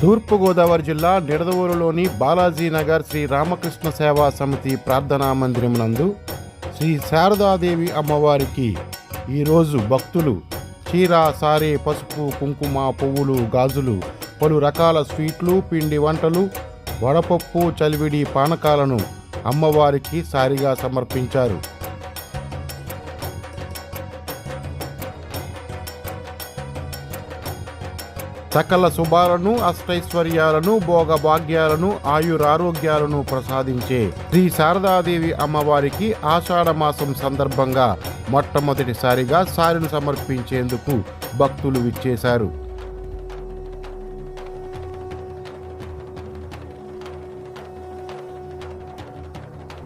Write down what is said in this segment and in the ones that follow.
తూర్పుగోదావరి జిల్లా నిడదవోలులోని బాలాజీనగర్ శ్రీ రామకృష్ణ సేవా సమితి ప్రార్థనా మందిరం నందు శ్రీ శారదాదేవి అమ్మవారికి ఈరోజు భక్తులు చీర సారే పసుపు కుంకుమ పువ్వులు గాజులు పలు రకాల స్వీట్లు పిండి వంటలు వడపప్పు చలివిడి పానకాలను అమ్మవారికి సారిగా సమర్పించారు. సకల శుభాలను అష్టైశ్వర్యాలను భోగభాగ్యాలను ఆయురారోగ్యాలను ప్రసాదించే శ్రీ శారదాదేవి అమ్మవారికి ఆషాఢమాసం సందర్భంగా మొట్టమొదటిసారిగా సారిను సమర్పించేందుకు భక్తులు విచ్చేశారు.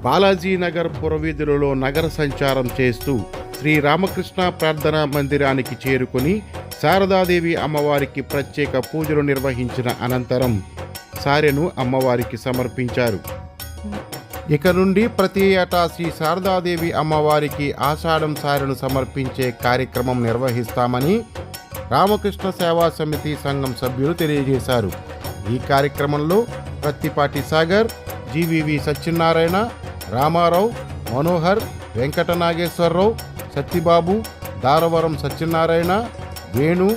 బాలాజీనగర్ పురవీధులలో నగర సంచారం చేస్తూ శ్రీ రామకృష్ణ ప్రార్థనా మందిరానికి చేరుకుని శారదాదేవి అమ్మవారికి ప్రత్యేక పూజలు నిర్వహించిన అనంతరం సారెను అమ్మవారికి సమర్పించారు. ఇక నుండి ప్రతి ఏటా శ్రీ శారదాదేవి అమ్మవారికి ఆషాఢం సారెను సమర్పించే కార్యక్రమం నిర్వహిస్తామని రామకృష్ణ సేవా సమితి సంఘం సభ్యులు తెలియజేశారు. ఈ కార్యక్రమంలో ప్రత్తిపాటి సాగర్ జీవీవి సత్యనారాయణ రామారావు మనోహర్ వెంకట నాగేశ్వరరావు సత్తిబాబు దారవరం సత్యనారాయణ వేణు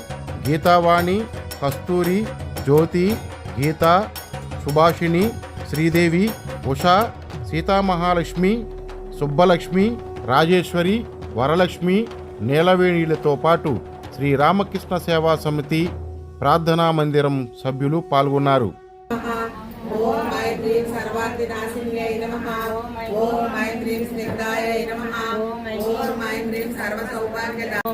గీతావాణి కస్తూరి జ్యోతి గీత సుభాషిణి శ్రీదేవి ఉషా సీతామహాలక్ష్మి సుబ్బలక్ష్మి రాజేశ్వరి వరలక్ష్మి నీలవేణిలతో పాటు శ్రీ రామకృష్ణ సేవా సమితి ప్రార్థనా మందిరం సభ్యులు పాల్గొన్నారు.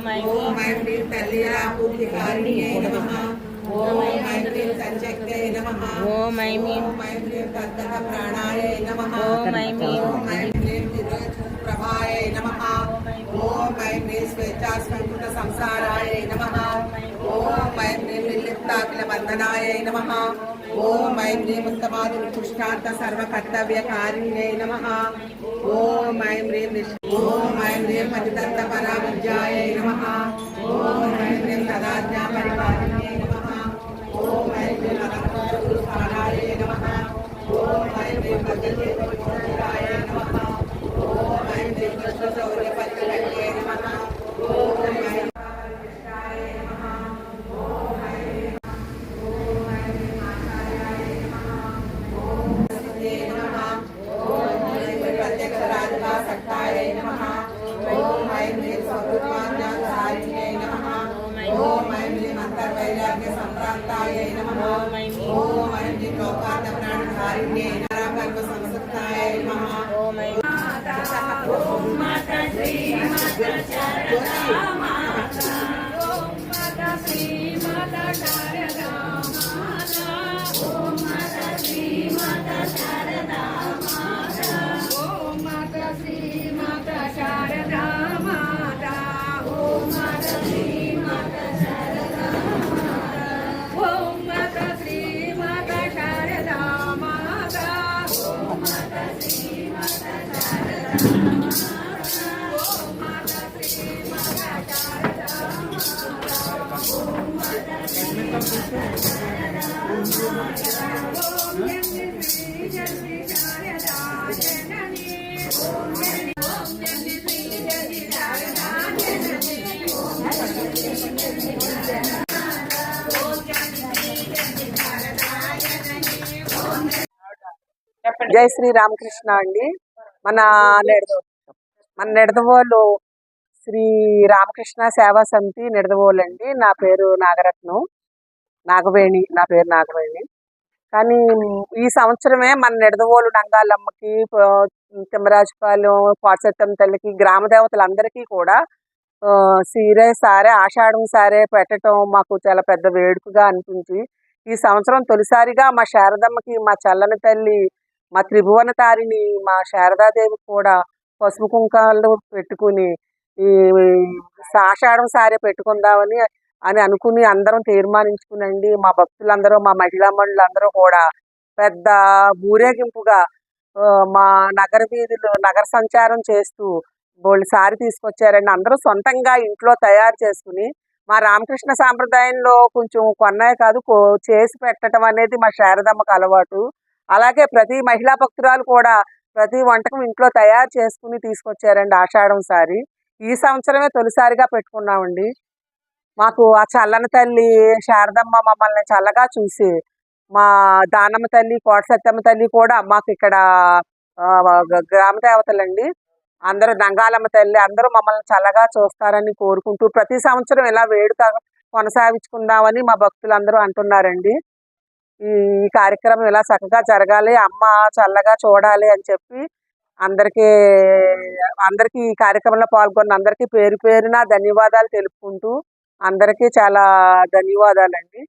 సర్వసౌభాగ్యద ఓం ఐం హ్రీం కళ్యాణపూర్తికారిణ్యై నమః ఓం ఐం హ్రీం సంచక్తై నమః ఓం ఐం హ్రీం ఓం ఐం హ్రీం తత్తః ప్రాణాయై నమః ఓం ఐం హ్రీం ఓం ఐం హ్రీం ప్రభాయై నమః ఓం ఐం హ్రీం స్వేచ్ఛాస్వీకృత సంసారాయై నమః ఓం ఐం హ్రీం నిర్లిప్తాఖిల బంధనాయై నమః ఓం ఐం హ్రీం ఉత్తమాది పుష్టార్థ ఓం ఐం పతిదత్త పరావిద్యాయై ఓం ఐం తదాజ్ఞా పరిపాలిన్యై ఓం ఐం హ్రీం అలంకార పుష్పాణాయై నమ. ఓం ఐం హ్రీం భద్రచేత ఓం జై శ్రీ రామకృష్ణ అండి. మన మన నిడదవోలు శ్రీ రామకృష్ణ సేవా సమితి నిడదవోలు అండి నా పేరు నాగరత్నం. నాగవేణి నా పేరు నాగవేణి. కానీ ఈ సంవత్సరమే మన నిడదవోలు నంగాలమ్మకి తిమ్మరాజుపాలెం పాసెత్తం తల్లికి గ్రామ దేవతలందరికీ కూడా సీరే సారే ఆషాఢం సారే పెట్టడం మాకు చాలా పెద్ద వేడుకగా అనిపించి ఈ సంవత్సరం తొలిసారిగా మా శారదమ్మకి మా చల్లని తల్లి మా త్రిభువన తారిని మా శారదాదేవి కూడా పసుపు కుంకాలు పెట్టుకుని ఈ సాషాఢం సారే పెట్టుకుందామని అని అనుకుని అందరం తీర్మానించుకునండి. మా భక్తులందరూ మా మహిళా మండలందరూ కూడా పెద్ద ఊరేగింపుగా మా నగర వీధులు నగర సంచారం చేస్తూ బోళ్ళు సారి తీసుకొచ్చారండి. అందరూ సొంతంగా ఇంట్లో తయారు చేసుకుని మా రామకృష్ణ సాంప్రదాయంలో కొంచెం కొన్నాయి కాదు చేసి పెట్టడం అనేది మా శారదమ్మకు అలవాటు. అలాగే ప్రతి మహిళా భక్తురాలు కూడా ప్రతి వంటకం ఇంట్లో తయారు చేసుకుని తీసుకొచ్చారండి ఆషాఢం సారి. ఈ సంవత్సరమే తొలిసారిగా పెట్టుకున్నామండి. మాకు ఆ చల్లని తల్లి శారదమ్మ మమ్మల్ని చల్లగా చూసి మా దానమ్మ తల్లి కోట సత్యమ్మ తల్లి కూడా మాకు ఇక్కడ గ్రామ దేవతలండి. అందరూ దంగాలమ్మ తల్లి అందరూ మమ్మల్ని చల్లగా చూస్తారని కోరుకుంటూ ప్రతి సంవత్సరం ఇలా వేడుక కొనసాగించుకుందామని మా భక్తులందరూ అంటున్నారండి. ఈ కార్యక్రమం ఇలా చక్కగా జరగాలి అమ్మ చల్లగా చూడాలి అని చెప్పి అందరికీ అందరికీ ఈ కార్యక్రమంలో పాల్గొన్న అందరికీ పేరు పేరున ధన్యవాదాలు తెలుపుకుంటూ అందరికీ చాలా ధన్యవాదాలండి.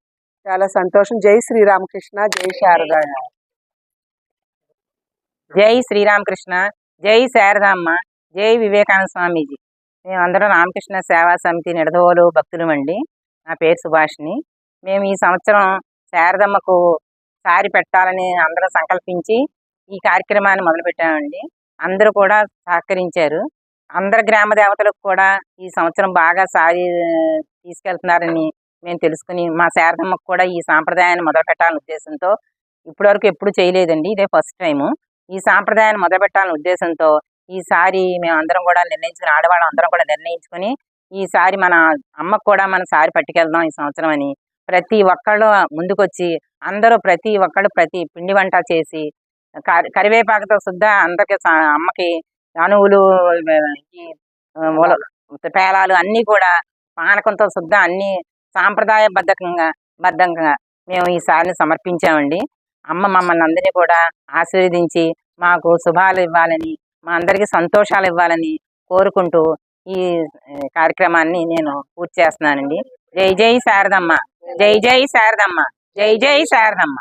చాలా సంతోషం. జై శ్రీరామకృష్ణ జై శారద. జై శ్రీరామకృష్ణ జై శారదామ్మ జై వివేకానంద స్వామీజీ. మేమందరం రామకృష్ణ సేవా సమితి నిడదవోలు భక్తులమండి. నా పేరు సుభాష్ని మేము ఈ సంవత్సరం శారదమ్మకు సారి పెట్టాలని అందరూ సంకల్పించి ఈ కార్యక్రమాన్ని మొదలుపెట్టామండి. అందరూ కూడా సహకరించారు. అందరు గ్రామ దేవతలకు కూడా ఈ సంవత్సరం బాగా సారి తీసుకెళ్తున్నారని మేము తెలుసుకుని మా శారదమ్మకు కూడా ఈ సాంప్రదాయాన్ని మొదలుపెట్టాలనే ఉద్దేశంతో ఇప్పటివరకు ఎప్పుడు చేయలేదండి ఇదే ఫస్ట్ టైము. ఈ సాంప్రదాయాన్ని మొదలుపెట్టాలనే ఉద్దేశంతో ఈసారి మేము అందరం కూడా నిర్ణయించుకుని ఆడవాళ్ళం అందరం కూడా నిర్ణయించుకుని ఈసారి మన అమ్మకు కూడా మన సారి పట్టుకెళ్దాం ఈ సంవత్సరం అని ప్రతి ఒక్కళ్ళు ముందుకొచ్చి అందరూ ప్రతి ఒక్కళ్ళు ప్రతి పిండి వంట చేసి కరి- కరివేపాకుతో సుద్దా అందరికి అమ్మకి అణువులు పేలాలు అన్నీ కూడా పానకంతో సుద్దా అన్ని సాంప్రదాయ బద్ధకంగా బద్ధంగా మేము ఈ సారిని సమర్పించామండి. అమ్మ మమ్మల్ని అందరినీ కూడా ఆశీర్వదించి మాకు శుభాలు ఇవ్వాలని మా అందరికీ సంతోషాలు ఇవ్వాలని కోరుకుంటూ ఈ కార్యక్రమాన్ని నేను పూర్తి చేస్తున్నానండి. జై జై శారదమ్మ. జై జై శారదమ్మ. జై జై శారదమ్మ.